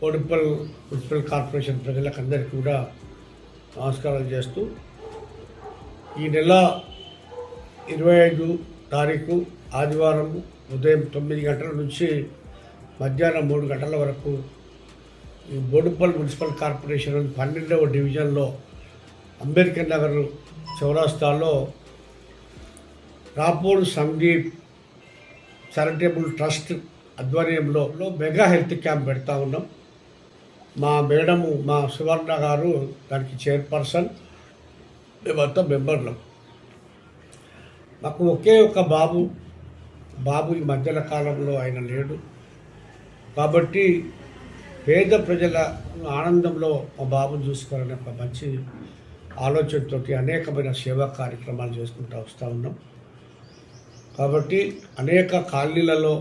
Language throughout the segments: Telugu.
బోడుపల్ మున్సిపల్ కార్పొరేషన్ ప్రజలకు అందరికీ కూడా నమస్కారాలు చేస్తూ ఈ నెల ఇరవై ఐదు తారీఖు ఆదివారం ఉదయం తొమ్మిది గంటల నుంచి మధ్యాహ్నం మూడు గంటల వరకు ఈ బోడుపల్ మున్సిపల్ కార్పొరేషన్ పన్నెండవ డివిజన్లో అంబేద్కర్ నగర్ చౌరాస్తాలో రాపూర్ సందీప్ చారిటబుల్ ట్రస్ట్ ఆధ్వర్యంలో మెగా హెల్త్ క్యాంప్ పెడతా ఉన్నాం. మా మేడము మా సువర్ణ గారు దానికి చైర్పర్సన్ మేమంతా మెంబర్లు. మాకు ఒకే ఒక బాబు బాబు ఈ మధ్యన కాలంలో ఆయన లేడు. కాబట్టి పేద ప్రజల ఆనందంలో మా బాబు చూసుకోవాలనే ఒక మంచి ఆలోచనతో అనేకమైన సేవా కార్యక్రమాలు చేసుకుంటూ వస్తూ ఉన్నాం. కాబట్టి అనేక కాలనీలలో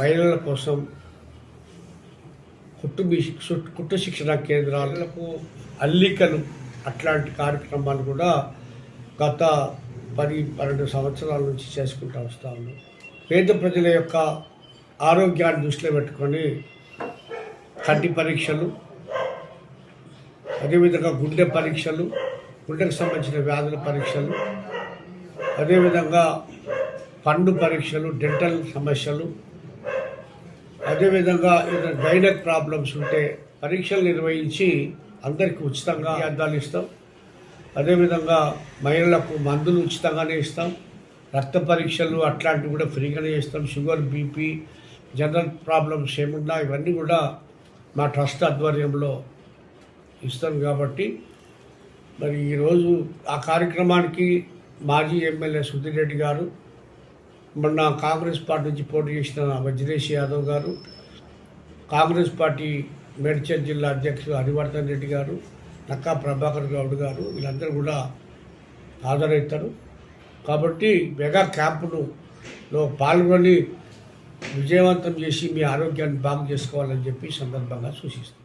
మహిళల కోసం కుట్టు కుట్టు శిక్షణ కేంద్రాలకు అల్లికలు అట్లాంటి కార్యక్రమాలు కూడా గత పది పన్నెండు సంవత్సరాల నుంచి చేసుకుంటూ వస్తూ ఉన్నాం. పేద ప్రజల యొక్క ఆరోగ్యాన్ని దృష్టిలో పెట్టుకొని కంటి పరీక్షలు అదేవిధంగా గుండె పరీక్షలు గుండెకు సంబంధించిన వ్యాధుల పరీక్షలు అదేవిధంగా పండు పరీక్షలు డెంటల్ సమస్యలు అదేవిధంగా ఏదైనా డైనక్ ప్రాబ్లమ్స్ ఉంటే పరీక్షలు నిర్వహించి అందరికీ ఉచితంగా ఈ అద్దాలు ఇస్తాం. అదేవిధంగా మహిళలకు మందులు ఉచితంగానే ఇస్తాం. రక్త పరీక్షలు అట్లాంటివి కూడా ఫ్రీగానే ఇస్తాం షుగర్ బీపీ జనరల్ ప్రాబ్లమ్స్ ఏమున్నా ఇవన్నీ కూడా మా ట్రస్ట్ ఆధ్వర్యంలో ఇస్తాం కాబట్టి. మరి ఈరోజు ఆ కార్యక్రమానికి మాజీ ఎమ్మెల్యే సుధీర్ రెడ్డి గారు మొన్న కాంగ్రెస్ పార్టీ నుంచి పోటీ చేసిన వజ్రేష్ యాదవ్ గారు కాంగ్రెస్ పార్టీ మేడ్చల్ జిల్లా అధ్యక్షుడు హరివర్ధన్ రెడ్డి గారు నక్కా ప్రభాకర్ గౌడ్ గారు వీళ్ళందరూ కూడా హాజరవుతారు. కాబట్టి మెగా క్యాంపులో పాల్గొని విజయవంతం చేసి మీ ఆరోగ్యాన్ని బాగు చేసుకోవాలని చెప్పి సందర్భంగా సూచిస్తాను